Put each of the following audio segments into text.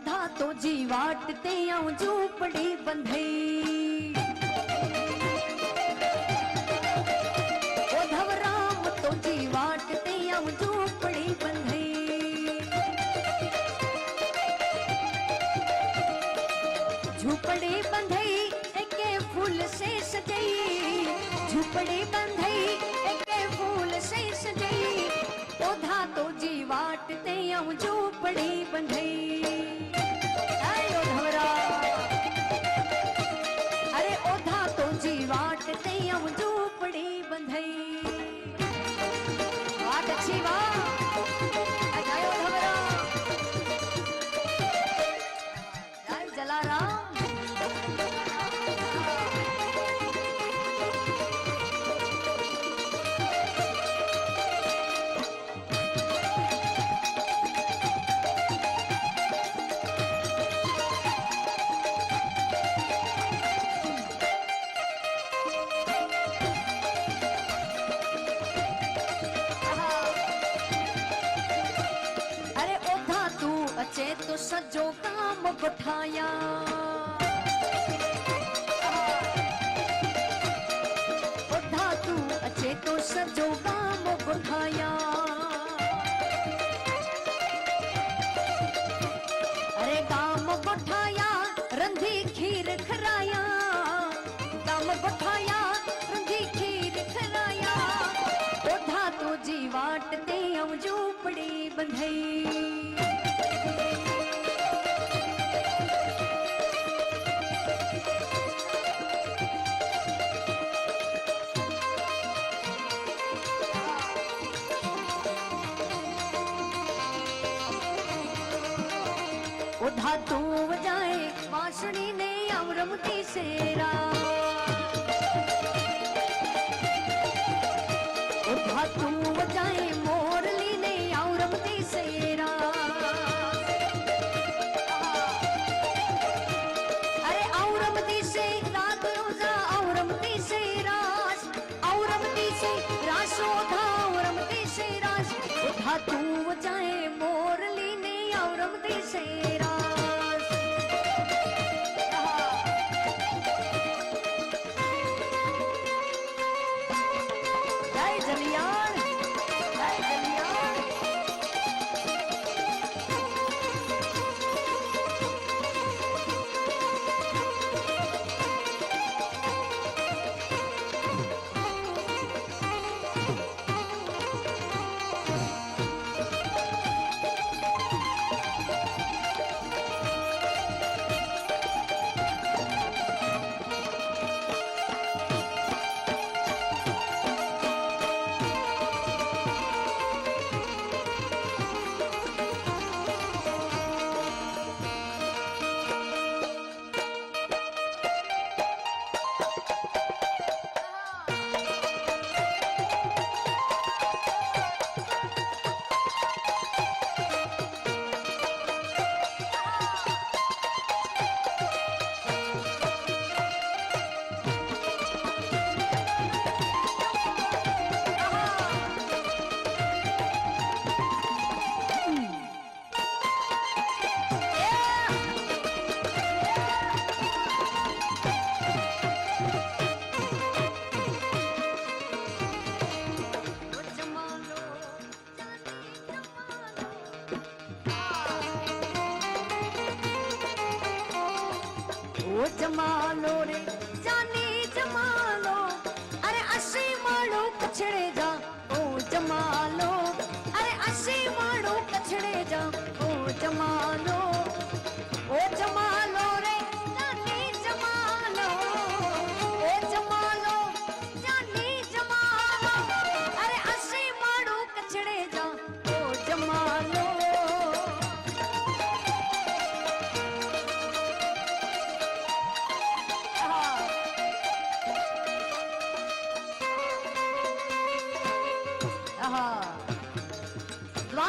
ઓધા તો જીવાટ તે આવું ઝૂંપડી બંધઈ ઓધવ રામ તો જીવાટ તે આવું ઝૂંપડી બંધઈ ઝૂંપડી બંધઈ એકે ફૂલ સે સજઈ ઝૂંપડી બંધઈ એકે ફૂલ સે સજઈ ઓધા તો જીવાટ ઝૂંપડી બંધઈ Hallelujah. સજો કામ ગોઠાયા ઓધા તું અચે તો સજો કામ ગોઠાયા અરે ગામ ગોઠાયા રંધી ખીર ખરાયા ગામ ગોઠાયા રંધી ખીર ખરાયા ઓધા તો જીવાટ તે આવ ઝૂંપડી બંધઈ ઓધા તું વજાય વાસણી ને આવ રમતી શેરા ઉઠા તું વજાય મોરલી ને આવ રમતી શેરા અરે આવ રમતી શે રાત રોજા આવ રમતી શે રાસ આવ રમતી શે રાસો ધા રમતી શે રાસ ઉધા તું વજાય મોરલી ને આવ રમતી ઓ જમાલો રે જાની જમાલો. અરે અશી માળો કછડે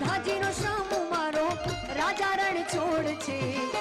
રાધાજીનો શામ મારો રાજા રણ છોડ છે.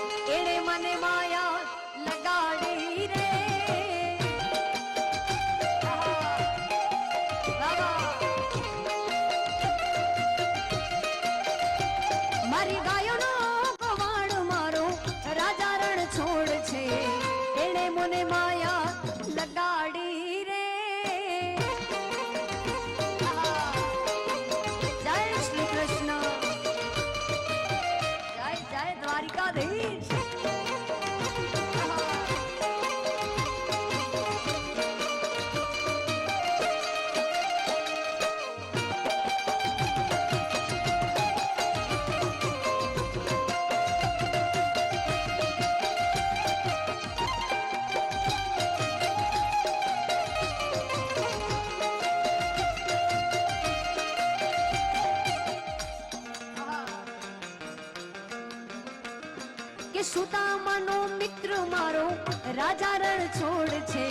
કે સુદામાનો મિત્ર મારો રાજા રણ છોડ છે.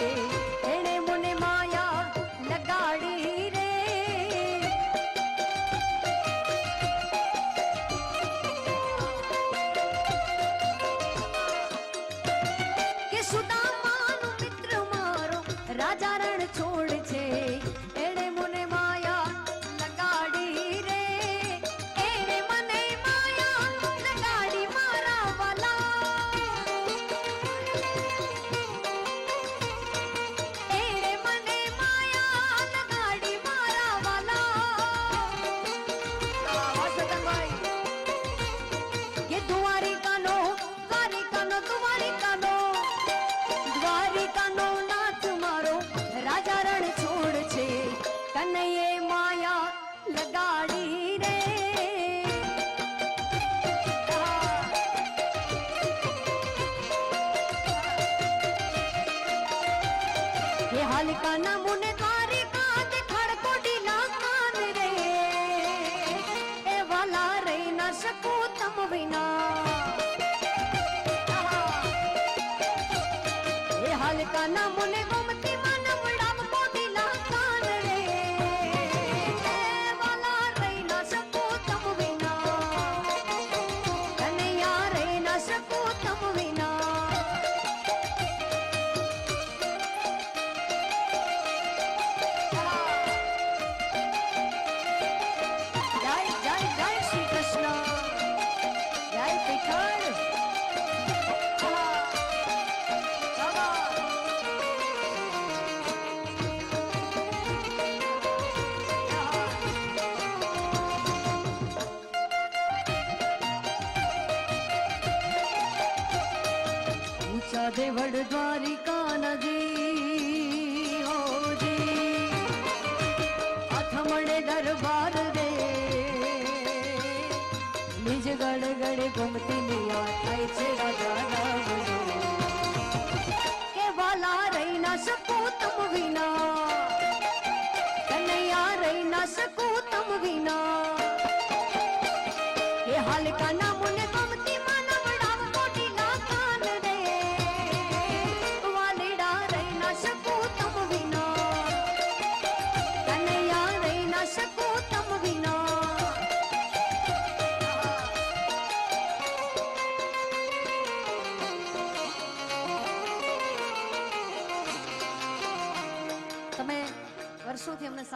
હે હાલકા ના મુને તારી કાત ખડકોડી ના કાન રે. એ વાલા રહી ના શકું તમ વિના. હે હાલકા ના મુને ગમતા રાધે વડ દ્વારિકા નજી હોજી અથમણે દરબાર રે નિજ ગળ ગળે ગુમતી નિયા થાય છે રાજા કે વાલા રહી ના શકો તમ વિના કનૈયા રહી ના શકો તમ વિના કે હાલકા ના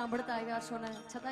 સાંભળતા આવ્યા છો ને? છતાં